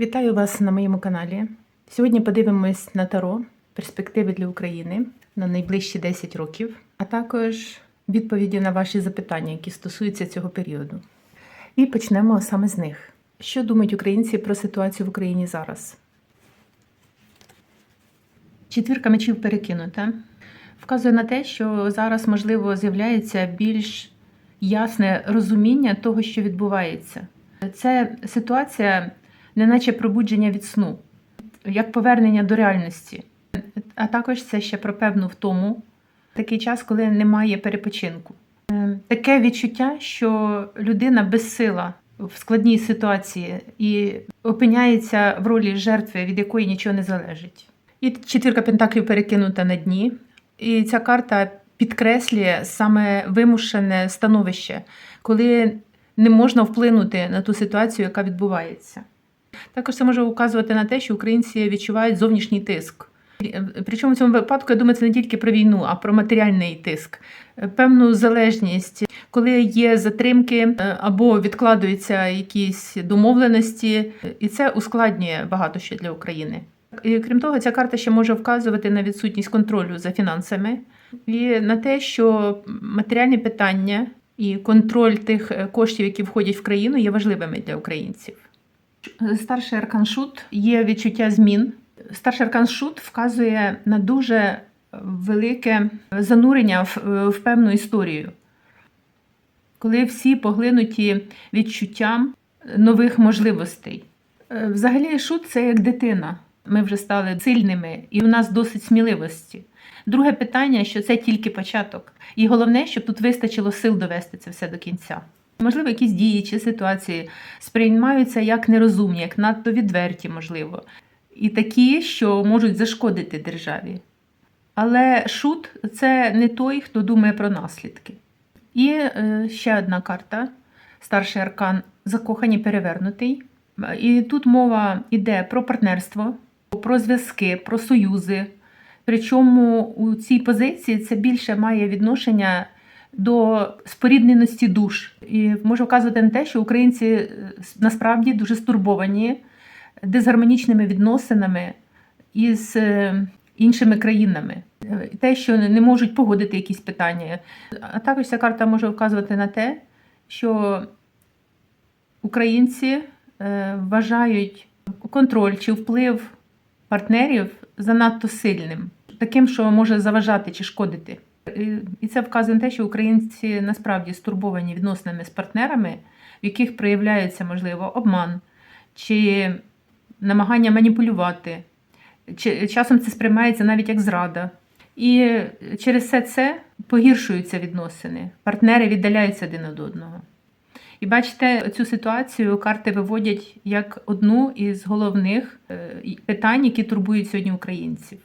Вітаю вас на моєму каналі. Сьогодні подивимось на таро перспективи для України на найближчі 10 років, а також відповіді на ваші запитання, які стосуються цього періоду. І почнемо саме з них. Що думають українці про ситуацію в Україні зараз? Четвірка мечів перекинута. Вказує на те, що зараз, можливо, з'являється більш ясне розуміння того, що відбувається. Це ситуація, неначе пробудження від сну, як повернення до реальності. А також це ще про певну втому, такий час, коли немає перепочинку. Е, Таке відчуття, що людина безсила в складній ситуації і опиняється в ролі жертви, від якої нічого не залежить. І четвірка пентаклів перекинута на дні. І ця карта підкреслює саме вимушене становище, коли не можна вплинути на ту ситуацію, яка відбувається. Також це може указувати на те, що українці відчувають зовнішній тиск. Причому в цьому випадку я думаю, це не тільки про війну, а про матеріальний тиск, певну залежність, коли є затримки е, або відкладуються якісь домовленості, і це ускладнює багато що для України. І крім того, ця карта ще може вказувати на відсутність контролю за фінансами і на те, що матеріальні питання і контроль тих е, коштів, які входять в країну, є важливими для українців. Старший аркан Шут є відчуття змін. Старший аркан Шут вказує на дуже велике занурення в, в певну історію, коли всі поглинуті відчуттям нових можливостей. Е, Взагалі, шут це як дитина. Ми вже стали сильними, і у нас досить сміливості. Друге питання, що це тільки початок. І головне, щоб тут вистачило сил довести це все до кінця. Можливо, якісь дії чи ситуації сприймаються як нерозумні, як надто відверті, можливо, і такі, що можуть зашкодити державі. Але шут це не той, хто думає про наслідки. І е, ще одна карта старший аркан закохані перевернутий. І тут мова йде про партнерство, про зв'язки, про союзи. Причому у цій позиції це більше має відношення до спорідненості душ. І може вказувати на те, що українці е, насправді дуже стурбовані дисгармонічними відносинами із е, іншими країнами. Е, Те, що не можуть погодити якісь питання. А також ця карта може вказувати на те, що українці вважають контроль чи вплив партнерів занадто сильним, таким, що може заважати чи шкодити. І це вказує на те, що українці насправді стурбовані відносинами з партнерами, в яких проявляється, можливо, обман чи намагання маніпулювати. Часом це сприймається навіть як зрада. І через все це погіршуються відносини. Партнери віддаляються один від одного. І бачите, цю ситуацію карти виводять як одну із головних питань, які турбують сьогодні українців.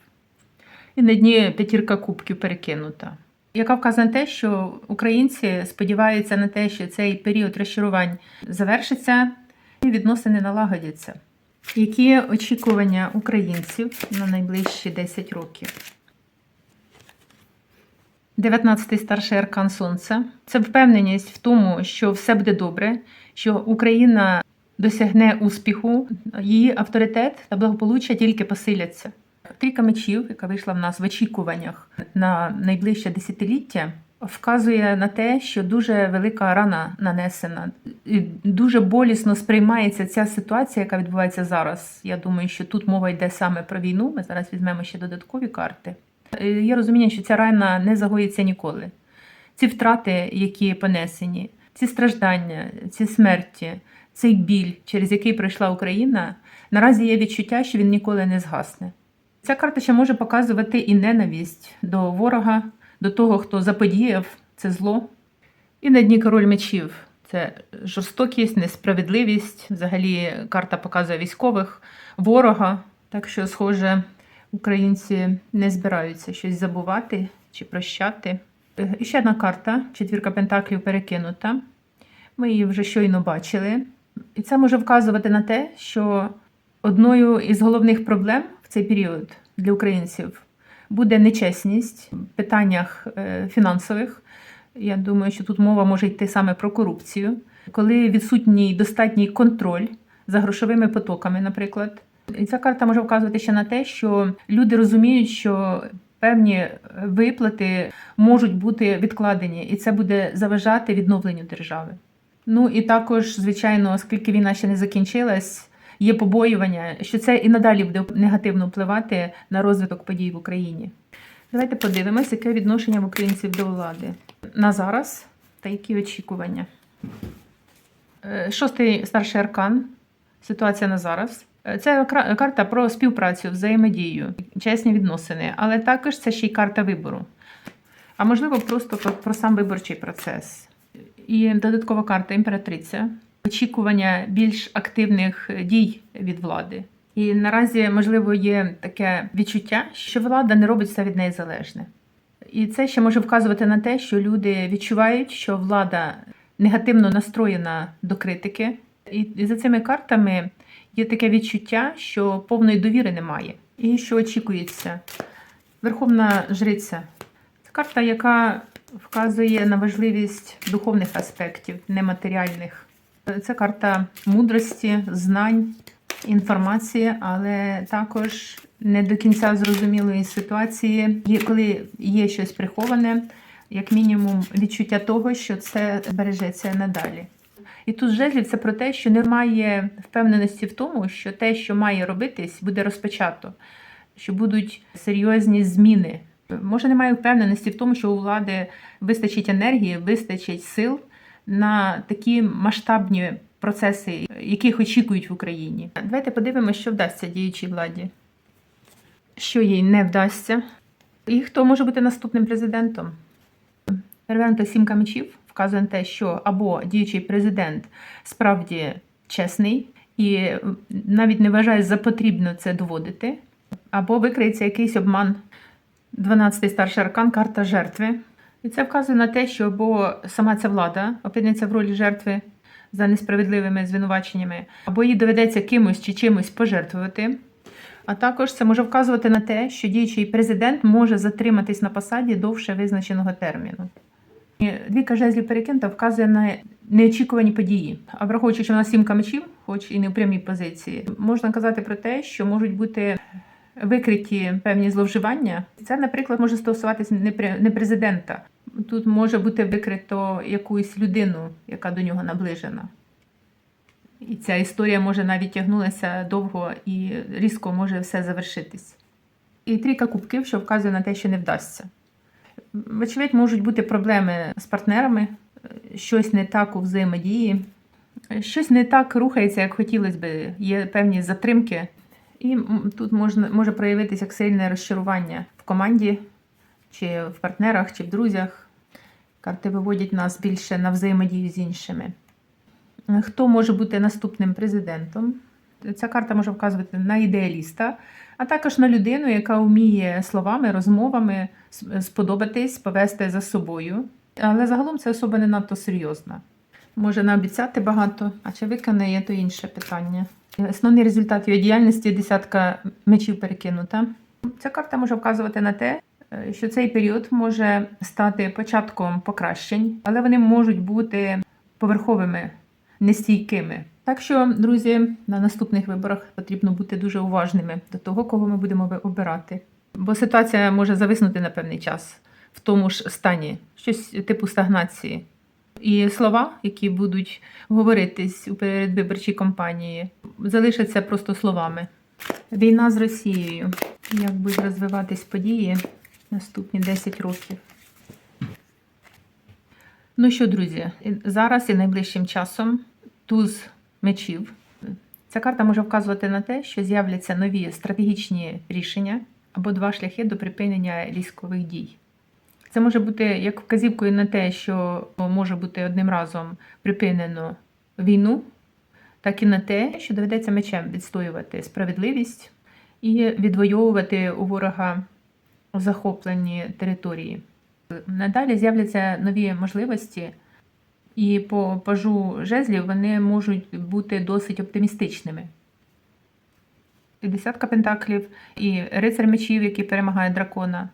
І на дні п'ятірка кубків перекинута, яка вказує на те, що українці сподіваються на те, що цей період розчарувань завершиться і відносини налагодяться. Які очікування українців на найближчі 10 років? 19-й старший аркан Сонця. Це впевненість в тому, що все буде добре, що Україна досягне успіху, її авторитет та благополуччя тільки посиляться. Трійка мечів, яка вийшла в нас в очікуваннях на найближче десятиліття, вказує на те, що дуже велика рана нанесена. І Дуже болісно сприймається ця ситуація, яка відбувається зараз. Я думаю, що тут мова йде саме про війну. Ми зараз візьмемо ще додаткові карти. Є розуміння, що ця рана не загоїться ніколи. Ці втрати, які понесені, ці страждання, ці смерті, цей біль, через який пройшла Україна, наразі є відчуття, що він ніколи не згасне. Ця карта ще може показувати і ненависть до ворога, до того, хто заподіяв це зло. І на дні король мечів це жорстокість, несправедливість. Взагалі, карта показує військових, ворога. Так що, схоже, українці не збираються щось забувати чи прощати. І ще одна карта четвірка пентаклів перекинута. Ми її вже щойно бачили. І це може вказувати на те, що одною із головних проблем цей період для українців буде нечесність в питаннях е, фінансових. Я думаю, що тут мова може йти саме про корупцію, коли відсутній достатній контроль за грошовими потоками, наприклад. І ця карта може вказувати ще на те, що люди розуміють, що певні виплати можуть бути відкладені, і це буде заважати відновленню держави. Ну і також, звичайно, оскільки війна ще не закінчилась, є побоювання, що це і надалі буде негативно впливати на розвиток подій в Україні. Давайте подивимось, яке відношення в українців до влади на зараз та які очікування. Е, Шостий старший аркан. Ситуація на зараз. Е, Це карта про співпрацю, взаємодію, чесні відносини, але також це ще й карта вибору. А можливо, просто про, про сам виборчий процес. І додаткова карта імператриця, очікування більш активних дій від влади. І наразі, можливо, є таке відчуття, що влада не робить все від неї залежне. І це ще може вказувати на те, що люди відчувають, що влада негативно настроєна до критики. І і за цими картами є таке відчуття, що повної довіри немає. І що очікується. Верховна жриця це карта, яка вказує на важливість духовних аспектів, нематеріальних. Це карта мудрості, знань, інформації, але також не до кінця зрозумілої ситуації, коли є щось приховане, як мінімум відчуття того, що це збережеться надалі. І тут жезлів це про те, що немає впевненості в тому, що те, що має робитись, буде розпочато, що будуть серйозні зміни. Може, немає впевненості в тому, що у влади вистачить енергії, вистачить сил на такі масштабні процеси, яких очікують в Україні. Давайте подивимося, що вдасться діючій владі, що їй не вдасться, і хто може бути наступним президентом. Перевернута сімка мечів вказує на те, що або діючий президент справді чесний і навіть не вважає за потрібно це доводити, або викриється якийсь обман. 12-й старший аркан карта жертви. І це вказує на те, що або сама ця влада опиниться в ролі жертви за несправедливими звинуваченнями, або їй доведеться кимось чи чимось пожертвувати. А також це може вказувати на те, що діючий президент може затриматись на посаді довше визначеного терміну. І Двійка жезлів перекинута вказує на неочікувані події. А враховуючи, що вона сімка мечів, хоч і не в прямій позиції, можна казати про те, що можуть бути викриті певні зловживання. Це, наприклад, може стосуватися не президента. Тут може бути викрито якусь людину, яка до нього наближена. І ця історія може навіть тягнулася довго і різко може все завершитись. І трійка кубків, що вказує на те, що не вдасться. Вочевидь, можуть бути проблеми з партнерами, щось не так у взаємодії, щось не так рухається, як хотілося би. Є певні затримки. І тут можна, може проявитися як сильне розчарування в команді, чи в партнерах, чи в друзях. Карти виводять нас більше на взаємодію з іншими. Хто може бути наступним президентом? Ця карта може вказувати на ідеаліста, а також на людину, яка вміє словами, розмовами сподобатись, повести за собою. Але загалом це особа не надто серйозна. Може наобіцяти багато, а чи виконає, то інше питання. Основний результат його діяльності десятка мечів перекинута. Ця карта може вказувати на те, що цей період може стати початком покращень, але вони можуть бути поверховими, нестійкими. Так що, друзі, на наступних виборах потрібно бути дуже уважними до того, кого ми будемо обирати. Бо ситуація може зависнути на певний час в тому ж стані, щось типу стагнації. І слова, які будуть говоритись у передвиборчій кампанії, залишаться просто словами. Війна з Росією. Як будуть розвиватись події наступні 10 років. Ну що, друзі, зараз і найближчим часом туз мечів. Ця карта може вказувати на те, що з'являться нові стратегічні рішення або два шляхи до припинення військових дій. Це може бути як вказівкою на те, що може бути одним разом припинено війну, так і на те, що доведеться мечем відстоювати справедливість і відвоювати у ворога захоплені території. Надалі з'являться нові можливості, і по пажу жезлів вони можуть бути досить оптимістичними. І десятка пентаклів, і рицар мечів, який перемагає дракона.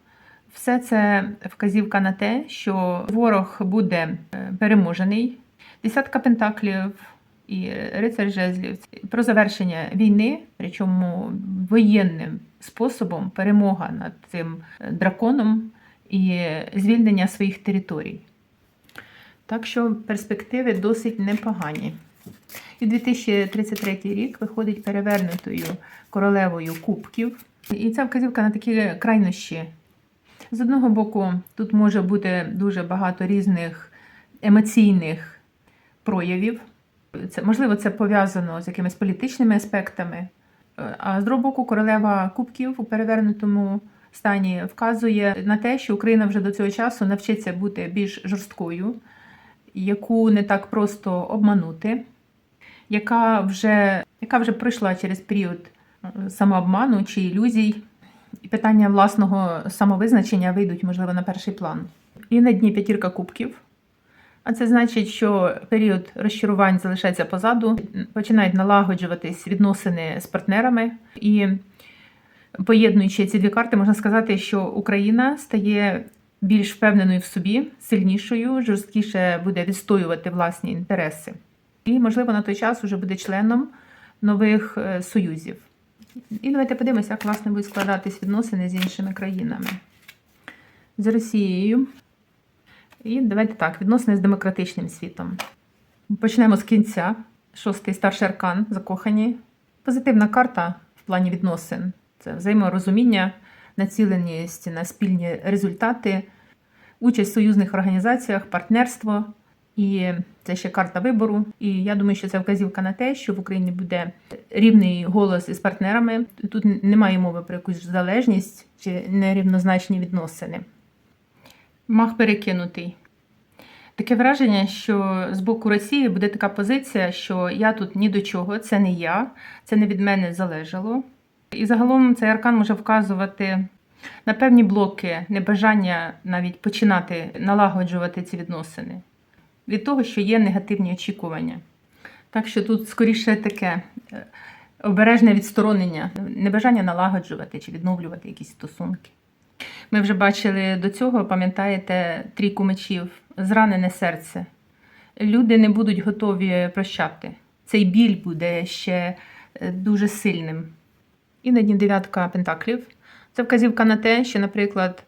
Все це вказівка на те, що ворог буде е, переможений. Десятка пентаклів і рицар жезлів про завершення війни, причому воєнним способом перемога над цим драконом і звільнення своїх територій. Так що перспективи досить непогані. І 2033 рік виходить перевернутою королевою кубків. І ця вказівка на такі крайнощі. З одного боку, тут може бути дуже багато різних емоційних проявів. Це, можливо, це пов'язано з якимись політичними аспектами. А з другого боку, королева кубків у перевернутому стані вказує на те, що Україна вже до цього часу навчиться бути більш жорсткою, яку не так просто обманути, яка вже, яка вже пройшла через період е, самообману чи ілюзій. І питання власного самовизначення вийдуть, можливо, на перший план. І на дні п'ятірка кубків. А це значить, що період розчарувань залишається позаду, починають налагоджуватись відносини з партнерами. І поєднуючи ці дві карти, можна сказати, що Україна стає більш впевненою в собі, сильнішою, жорсткіше буде відстоювати власні інтереси. І, можливо, на той час вже буде членом нових е, союзів. І давайте подивимося, як власне будуть складатись відносини з іншими країнами. З Росією. І давайте так, відносини з демократичним світом. Почнемо з кінця. Шостий старший аркан закохані. Позитивна карта в плані відносин. Це взаєморозуміння, націленість на спільні результати, участь в союзних організаціях, партнерство. І це ще карта вибору. І я думаю, що це вказівка на те, що в Україні буде рівний голос із партнерами. Тут немає мови про якусь залежність чи нерівнозначні відносини. Мах перекинутий. Таке враження, що з боку Росії буде така позиція, що я тут ні до чого, це не я, це не від мене залежало. І загалом цей аркан може вказувати на певні блоки, небажання навіть починати налагоджувати ці відносини від того, що є негативні очікування. Так що тут скоріше таке е, обережне відсторонення, небажання налагоджувати чи відновлювати якісь стосунки. Ми вже бачили до цього, пам'ятаєте, трійку мечів, зранене серце. Люди не будуть готові прощати. Цей біль буде ще е, дуже сильним. І на дні дев'ятка пентаклів. Це вказівка на те, що, наприклад,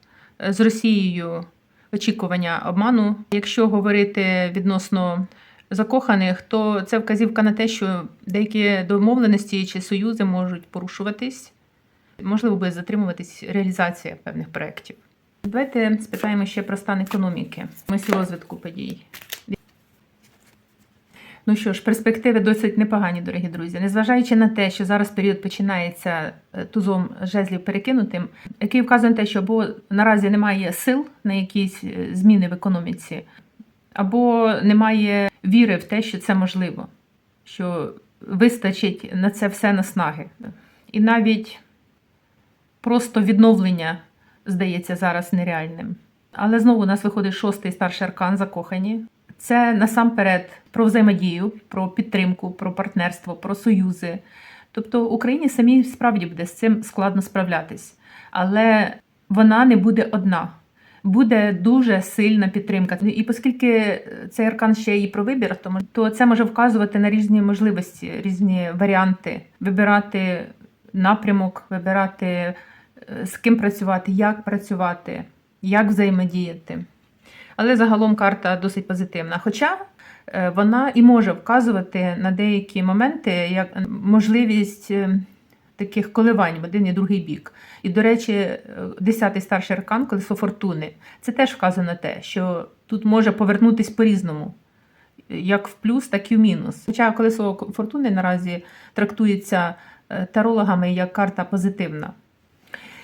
з Росією очікування обману. Якщо говорити відносно закоханих, то це вказівка на те, що деякі домовленості чи союзи можуть порушуватись, можливо, буде затримуватись реалізація певних проєктів. Давайте спитаємо ще про стан економіки, мислі розвитку подій. Ну що ж, перспективи досить непогані, дорогі друзі. Незважаючи на те, що зараз період починається е, тузом жезлів перекинутим, який вказує на те, що або наразі немає сил на якісь е, зміни в економіці, або немає віри в те, що це можливо, що вистачить на це все наснаги. І навіть просто відновлення здається зараз нереальним. Але знову у нас виходить шостий старший аркан закохані. Це насамперед про взаємодію, про підтримку, про партнерство, про союзи. Тобто Україні самій справді буде з цим складно справлятись, але вона не буде одна. Буде дуже сильна підтримка. І оскільки цей аркан ще і про вибір, то, це може вказувати на різні можливості, різні варіанти, вибирати напрямок, вибирати е, з ким працювати, як працювати, як взаємодіяти. Але загалом карта досить позитивна. Хоча е, вона і може вказувати на деякі моменти як можливість е, таких коливань в один і другий бік. І, до речі, 10-й старший аркан, колесо фортуни, це теж вказує на те, що тут може повернутись по-різному, як в плюс, так і в мінус. Хоча колесо фортуни наразі трактується тарологами як карта позитивна.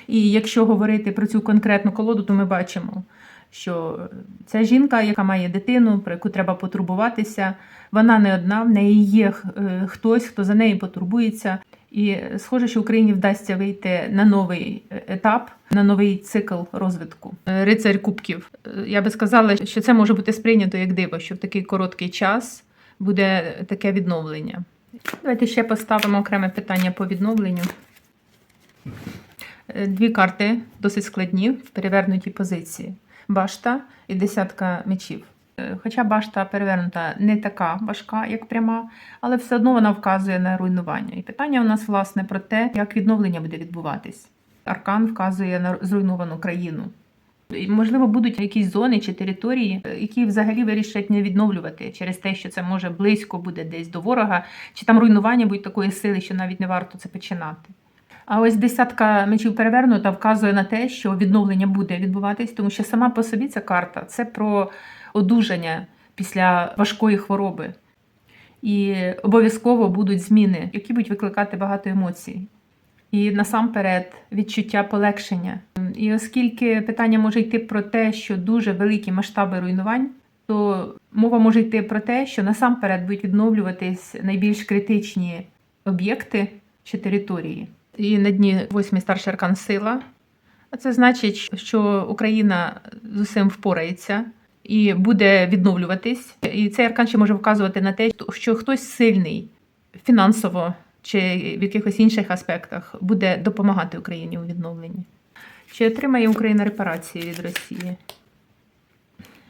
І якщо говорити про цю конкретну колоду, то ми бачимо, що ця жінка, яка має дитину, про яку треба потурбуватися, вона не одна, в неї є е, хтось, хто за нею потурбується. І схоже, що Україні вдасться вийти на новий е, етап, на новий цикл розвитку. Е, Рицарь Кубків. Е, Я би сказала, що це може бути сприйнято як диво, що в такий короткий час буде таке відновлення. Давайте ще поставимо окреме питання по відновленню. Е, Дві карти досить складні в перевернутій позиції: башта і десятка мечів. Е, Хоча башта перевернута не така важка, як пряма, але все одно вона вказує на руйнування. І питання у нас власне про те, як відновлення буде відбуватись. Аркан вказує на зруйновану країну. Можливо, будуть якісь зони чи території, е, які взагалі вирішать не відновлювати через те, що це може близько буде десь до ворога, чи там руйнування будуть такої сили, що навіть не варто це починати. А ось десятка мечів перевернута вказує на те, що відновлення буде відбуватись, тому що сама по собі ця карта це про одужання після важкої хвороби. І обов'язково будуть зміни, які будуть викликати багато емоцій. І насамперед відчуття полегшення. І оскільки питання може йти про те, що дуже великі масштаби руйнувань, то мова може йти про те, що насамперед будуть відновлюватись найбільш критичні об'єкти чи території. І на дні восьмий старший аркан сила. А це значить, що Україна з усім впорається і буде відновлюватись. І цей аркан ще може вказувати на те, що хтось сильний фінансово чи в якихось інших аспектах буде допомагати Україні у відновленні. Чи отримає Україна репарації від Росії?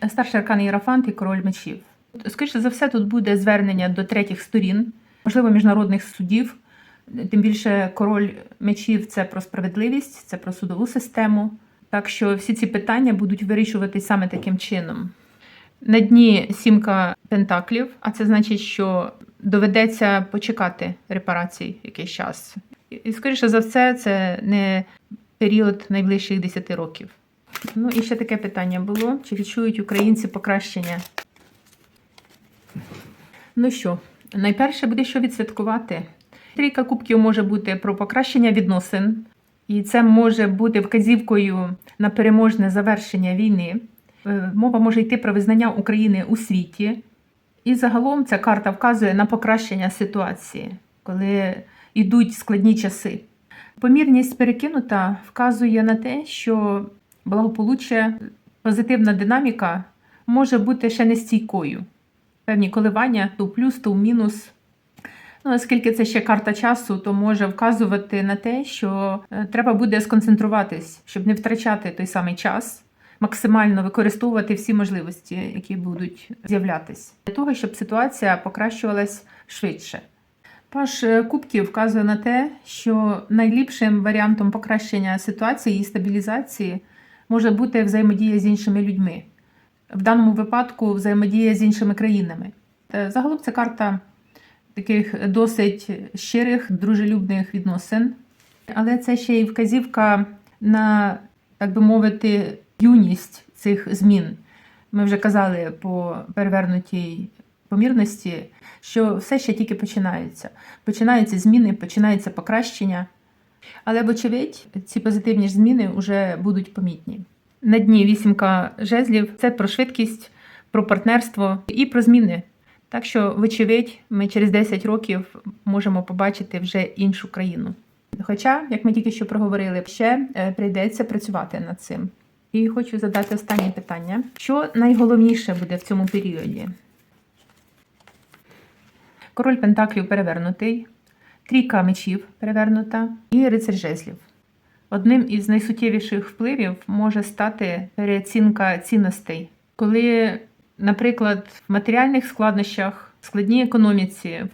Старший аркан Єрафант і король мечів. Скоріше за все, тут буде звернення до третіх сторін, можливо, міжнародних судів. Тим більше король мечів це про справедливість, це про судову систему. Так що всі ці питання будуть вирішуватись саме таким чином. На дні сімка пентаклів, а це значить, що доведеться почекати репарацій якийсь час. І, скоріше за все, це не період найближчих 10 років. Ну і ще таке питання було: чи відчують українці покращення? Ну що, найперше буде що відсвяткувати. Трійка кубків може бути про покращення відносин, і це може бути вказівкою на переможне завершення війни. Е, Мова може йти про визнання України у світі. І загалом ця карта вказує на покращення ситуації, коли йдуть складні часи. Помірність перекинута вказує на те, що благополуччя, позитивна динаміка може бути ще нестійкою. Певні коливання то в плюс, то в мінус. Ну, оскільки це ще карта часу, то може вказувати на те, що е, треба буде сконцентруватись, щоб не втрачати той самий час, максимально використовувати всі можливості, які будуть з'являтись, для того, щоб ситуація покращувалась швидше. Паш е, Кубків вказує на те, що найліпшим варіантом покращення ситуації і стабілізації може бути взаємодія з іншими людьми, в даному випадку взаємодія з іншими країнами. Е, Загалом це карта таких досить щирих, дружелюбних відносин, але це ще й вказівка на, так би мовити, юність цих змін. Ми вже казали по перевернутій помірності, що все ще тільки починається. Починаються зміни, починається покращення. Але, вочевидь, ці позитивні зміни вже будуть помітні. На дні вісімка жезлів це про швидкість, про партнерство і про зміни. Так що, вочевидь, ми через 10 років можемо побачити вже іншу країну. Хоча, як ми тільки що проговорили, ще е, прийдеться працювати над цим. І хочу задати останнє питання: що найголовніше буде в цьому періоді? Король Пентаклів перевернутий, трійка мечів перевернута і рицар жезлів. Одним із найсуттєвіших впливів може стати переоцінка цінностей, коли, наприклад, в матеріальних складнощах, складній економіці,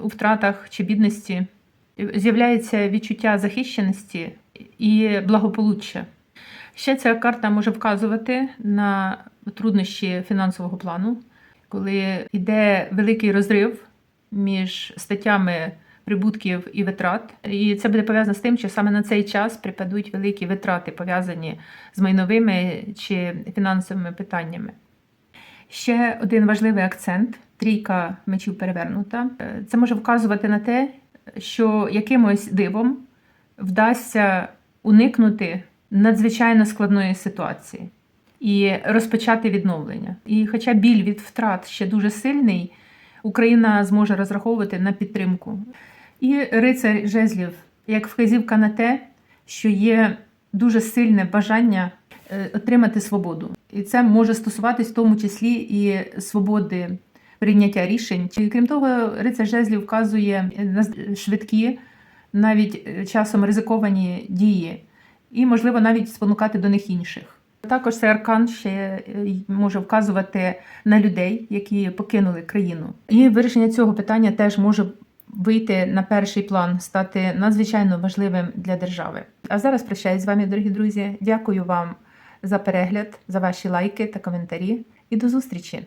у втратах чи бідності з'являється відчуття захищеності і благополуччя. Ще ця карта може вказувати на труднощі фінансового плану, коли йде великий розрив між статтями прибутків і витрат. І це буде пов'язано з тим, що саме на цей час припадуть великі витрати, пов'язані з майновими чи фінансовими питаннями. Ще один важливий акцент трійка мечів перевернута. Це може вказувати на те, що якимось дивом вдасться уникнути надзвичайно складної ситуації і розпочати відновлення. І хоча біль від втрат ще дуже сильний, Україна зможе розраховувати на підтримку. І рицар жезлів як вказівка на те, що є дуже сильне бажання е, отримати свободу. І це може стосуватись в тому числі і свободи прийняття рішень. Чи крім того, рицар жезлів вказує на швидкі, навіть е, часом ризиковані дії, і, можливо, навіть спонукати до них інших. Також цей аркан ще е, може вказувати на людей, які покинули країну. І вирішення цього питання теж може вийти на перший план, стати надзвичайно важливим для держави. А зараз прощаюсь з вами, дорогі друзі. Дякую вам за перегляд, за ваші лайки та коментарі. І до зустрічі!